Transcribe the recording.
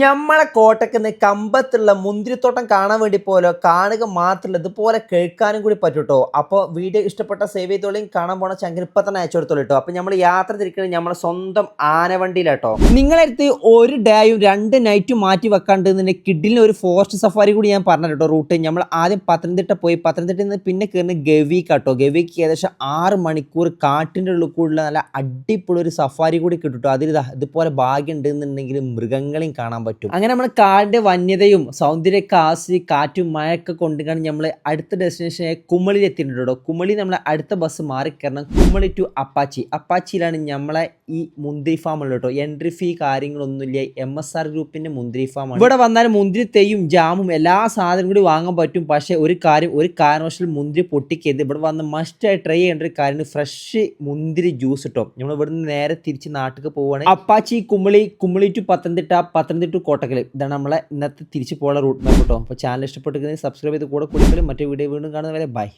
ഞമ്മളെ കോട്ടക്കുന്ന് കമ്പത്തുള്ള മുന്തിരിത്തോട്ടം കാണാൻ വേണ്ടി പോലോ കാണുക മാത്രമല്ല ഇതുപോലെ കേൾക്കാനും കൂടി പറ്റൂട്ടോ. അപ്പോൾ വീഡിയോ ഇഷ്ടപ്പെട്ട സേവ് ചെയ്തോളിയും കാണാൻ പോണ ചങ്കിൽ ഇപ്പം തന്നെ അയച്ചു കൊടുത്തോളൂ കേട്ടോ നമ്മൾ യാത്ര തിരിക്കുന്നത് നമ്മളെ സ്വന്തം ആനവണ്ടിയിലാട്ടോ നിങ്ങളടുത്ത് ഒരു ഡേയും രണ്ട് നൈറ്റും മാറ്റി വെക്കാണ്ട് തന്നെ കിഡിലിന് ഒരു ഫോറസ്റ്റ് സഫാരി കൂടി ഞാൻ പറഞ്ഞു കേട്ടോ റൂട്ട് നമ്മൾ ആദ്യം പത്തനംതിട്ട പോയി പത്തനംതിട്ടയിൽ നിന്ന് പിന്നെ കയറുന്ന ഗവി കേട്ടോ ഗവിക്ക് ഏകദേശം ആറ് മണിക്കൂർ കാട്ടിന്റെ ഉള്ളിൽ കൂടുതലുള്ള നല്ല അടിപൊളി ഒരു സഫാരി കൂടി കിട്ടും കേട്ടോ അതിൽ ഇതുപോലെ ഭാഗ്യം ഉണ്ടെന്നുണ്ടെങ്കിൽ മൃഗങ്ങളെയും കാണാൻ പറ്റും. അങ്ങനെ നമ്മൾ കാടിന്റെ വന്യതയും സൗന്ദര്യമൊക്കെ ആസ്വദിച്ച് കാറ്റും മഴയൊക്കെ കൊണ്ടുകാണ് നമ്മൾ അടുത്ത ഡെസ്റ്റിനേഷനായ കുമളിയിൽ എത്തിയിട്ടുണ്ട് കേട്ടോ കുമളി നമ്മളെ അടുത്ത ബസ് മാറിക്കരണം കുമളി ടു അപ്പാച്ചി അപ്പാച്ചിയിലാണ് നമ്മളെ ഈ മുന്തിരി ഫാം ഉള്ളു കേട്ടോ എൻട്രി ഫീ കാര്യങ്ങളൊന്നുമില്ല. എം എസ് ആർ ഗ്രൂപ്പിന്റെ മുന്തിരി ഫാം ആണ്. ഇവിടെ വന്നാൽ മുന്തിരി തെയ്യും ജാമും എല്ലാ സാധനവും കൂടി വാങ്ങാൻ പറ്റും. പക്ഷേ ഒരു കാര്യം ഒരു കാരണവശാലും മുന്തിരി പൊട്ടിക്കരുത്. ഇവിടെ വന്ന് മസ്റ്റ് ആയി ട്രൈ ചെയ്യേണ്ട ഒരു കാര്യം ഫ്രഷ് മുന്തിരി ജ്യൂസ് കിട്ടും നമ്മൾ ഇവിടെ നിന്ന് നേരെ തിരിച്ച് നാട്ടിൽ പോവുകയാണ് Apache Kumbali Kumbali to Pathanamthitta Pathanamthitta to Kottakkal ഇതാണ് നമ്മളെ ഇന്നത്തെ തിരിച്ചു പോകാനുള്ള റൂട്ട് മാപ്പ് കേട്ടോ അപ്പോൾ ചാനൽ ഇഷ്ടപ്പെട്ടിരിക്കുന്നത് സബ്സ്ക്രൈബ് ചെയ്ത് കൂടെ കൊടുക്കലും മറ്റേ വീഡിയോ വീണ്ടും കാണുന്നവരെ ബൈ